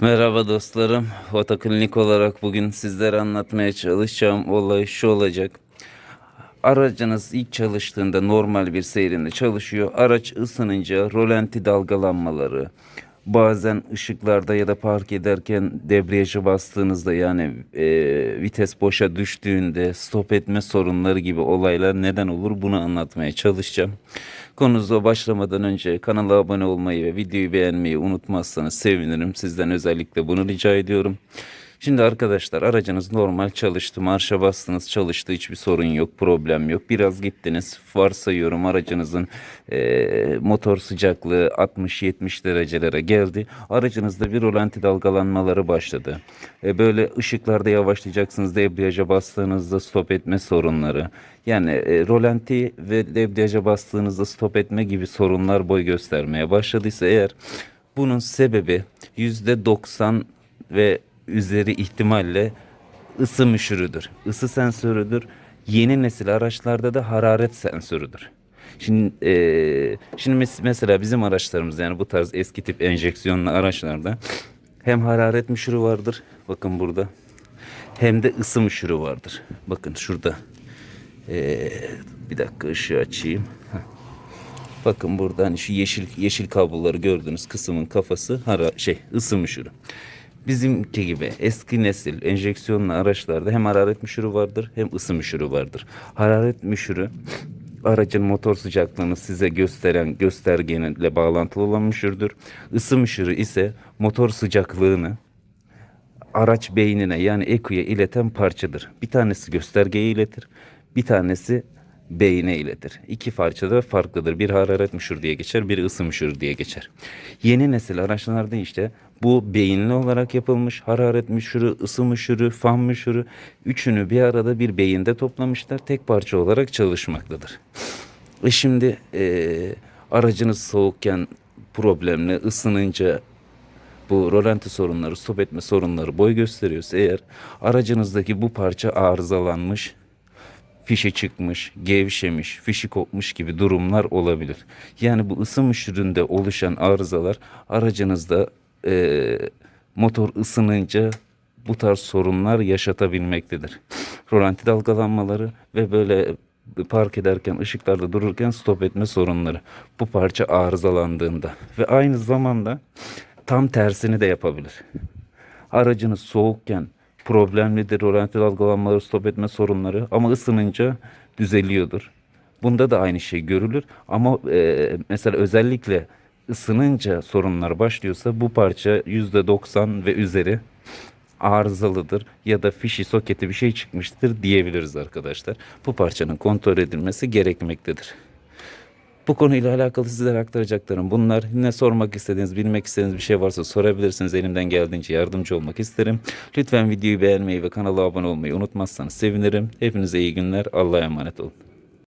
Merhaba dostlarım. Otoklinik olarak bugün sizlere anlatmaya çalışacağım olay şu olacak. Aracınız ilk çalıştığında normal bir seyrinde çalışıyor. Araç ısınınca rolanti dalgalanmaları, bazen ışıklarda ya da park ederken debriyaja bastığınızda yani e, vites boşa düştüğünde stop etme sorunları gibi olaylar neden olur bunu anlatmaya çalışacağım. Konunuza başlamadan önce kanala abone olmayı ve videoyu beğenmeyi unutmazsanız sevinirim. Sizden özellikle bunu rica ediyorum. Şimdi arkadaşlar aracınız normal çalıştı. Marşa bastınız çalıştı. Hiçbir sorun yok. Problem yok. Biraz gittiniz. Varsayıyorum aracınızın eee, motor sıcaklığı 60-70 derecelere geldi. Aracınızda bir rolanti dalgalanmaları başladı. E, böyle ışıklarda yavaşlayacaksınız. Debriyaja bastığınızda stop etme sorunları. Yani e, rolanti ve debriyaja bastığınızda stop etme gibi sorunlar boy göstermeye başladıysa eğer bunun sebebi %90 ve üzeri ihtimalle ısı müşürüdür. Isı sensörüdür. Yeni nesil araçlarda da hararet sensörüdür. Şimdi eee, şimdi mes- mesela bizim araçlarımız yani bu tarz eski tip enjeksiyonlu araçlarda hem hararet müşürü vardır. Bakın burada. Hem de ısı müşürü vardır. Bakın şurada. Eee, bir dakika ışığı açayım. Bakın burada hani şu yeşil yeşil kabloları gördüğünüz kısmın kafası hara şey ısı müşürü. Bizimki gibi eski nesil enjeksiyonlu araçlarda hem hararet müşürü vardır hem ısı müşürü vardır. Hararet müşürü aracın motor sıcaklığını size gösteren göstergeyle bağlantılı olan müşürdür. Isı müşürü ise motor sıcaklığını araç beynine yani EKU'ya ileten parçadır. Bir tanesi göstergeye iletir, bir tanesi beyine iletir. İki parça da farklıdır. Bir hararet müşür diye geçer, bir ısı müşür diye geçer. Yeni nesil araçlarda işte bu beyinli olarak yapılmış hararet müşürü, ısı müşürü, fan müşürü üçünü bir arada bir beyinde toplamışlar. Tek parça olarak çalışmaktadır. E şimdi eee, aracınız soğukken problemli, ısınınca bu rolanti sorunları, stop etme sorunları boy gösteriyorsa eğer aracınızdaki bu parça arızalanmış, fişi çıkmış, gevşemiş, fişi kopmuş gibi durumlar olabilir. Yani bu ısı müşüründe oluşan arızalar aracınızda eee, motor ısınınca bu tarz sorunlar yaşatabilmektedir. Rolanti dalgalanmaları ve böyle park ederken ışıklarda dururken stop etme sorunları. Bu parça arızalandığında ve aynı zamanda tam tersini de yapabilir. Aracınız soğukken problemlidir rolanti dalgalanmaları, stop etme sorunları ama ısınınca düzeliyordur. Bunda da aynı şey görülür ama e, mesela özellikle ısınınca sorunlar başlıyorsa bu parça %90 ve üzeri arızalıdır ya da fişi soketi bir şey çıkmıştır diyebiliriz arkadaşlar. Bu parçanın kontrol edilmesi gerekmektedir. Bu konuyla alakalı sizlere aktaracaklarım bunlar. Yine sormak istediğiniz, bilmek istediğiniz bir şey varsa sorabilirsiniz. Elimden geldiğince yardımcı olmak isterim. Lütfen videoyu beğenmeyi ve kanala abone olmayı unutmazsanız sevinirim. Hepinize iyi günler. Allah'a emanet olun.